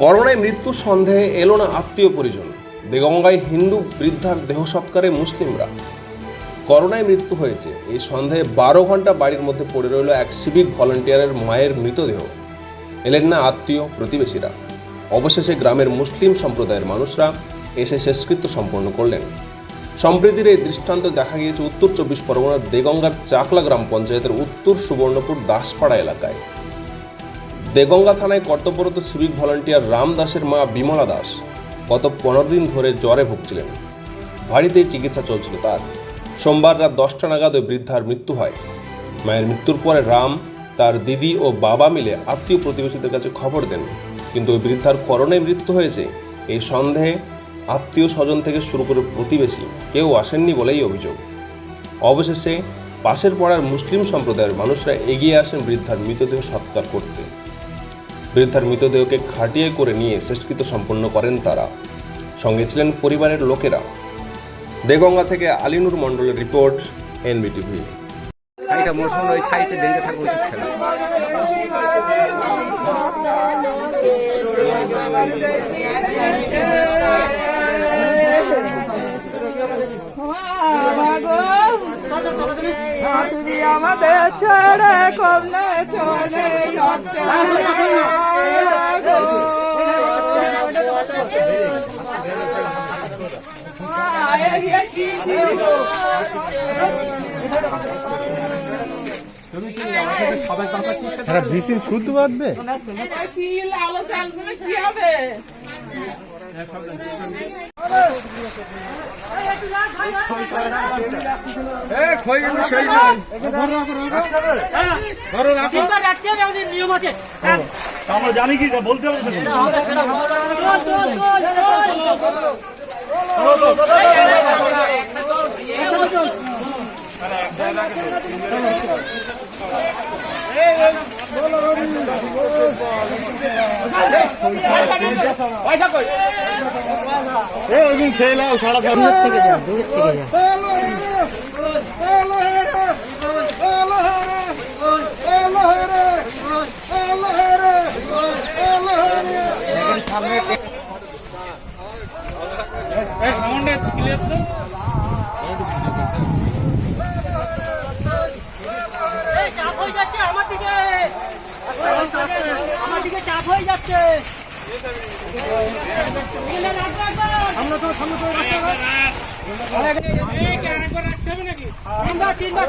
করোনায় মৃত্যু সন্দেহে এলো না আত্মীয় পরিজন। দেগঙ্গায় হিন্দু বৃদ্ধার দেহ সৎকারে মুসলিমরা। করোনায় মৃত্যু হয়েছে। এই সন্দেহে বারো ঘণ্টা বাড়ির মধ্যে পড়ে রইল এক সিভিক ভলান্টিয়ারের মায়ের মৃতদেহ। এলেন না আত্মীয়, প্রতিবেশীরা। অবশেষে গ্রামের মুসলিম সম্প্রদায়ের মানুষরা এসে শেষকৃত্য সম্পন্ন করলেন। সম্প্রীতির এই দৃষ্টান্ত দেখা গিয়েছে উত্তর চব্বিশ পরগনার দেগঙ্গার চাকলা গ্রাম পঞ্চায়েতের উত্তর সুবর্ণপুর দাসপাড়া এলাকায়। দেগঙ্গা থানায় কর্তব্যরত সিভিক ভলান্টিয়ার রাম দাসের মা বিমলা দাস গত পনেরো দিন ধরে জ্বরে ভুগছিলেন। বাড়িতেই চিকিৎসা চলছিল তার। সোমবার রাত দশটা নাগাদ ওই বৃদ্ধার মৃত্যু হয়। মায়ের মৃত্যুর পরে রাম তার দিদি ও বাবা মিলে আত্মীয় প্রতিবেশীদের কাছে খবর দেন। কিন্তু ওই বৃদ্ধার করণে মৃত্যু হয়েছে এই সন্দেহে আত্মীয় স্বজন থেকে শুরু করে প্রতিবেশী কেউ আসেননি বলেই অভিযোগ। অবশেষে পাশের পাড়ার মুসলিম সম্প্রদায়ের মানুষরা এগিয়ে আসেন বৃদ্ধার মৃতদেহ সৎকার করতে। বৃদ্ধার মৃতদেহকে খাটিয়ে করে নিয়ে শেষকৃত সম্পন্ন করেন তারা। সঙ্গে ছিলেন পরিবারের লোকেরা। দেগঙ্গা থেকে আলিনুর মণ্ডলের রিপোর্ট এনবিটিভি। মরশুম ওই ছাইতে দেখতে থাকা উচিত ছিল তুমি আমাদের ছেড়ে কমলে চলে তারা ভীষণ শুদ্ধ বাঁধবে। আলো কি হবে? আমরা জানি কি বলতে হবে এ ওইদিন খেয়ে নাও সারা দূর থেকে যা দূর থেকে যা এই চাপ আমার দিকে। আমার দিকে চাপ হয়ে যাচ্ছে। আমরা তো সামনে তো তিনবার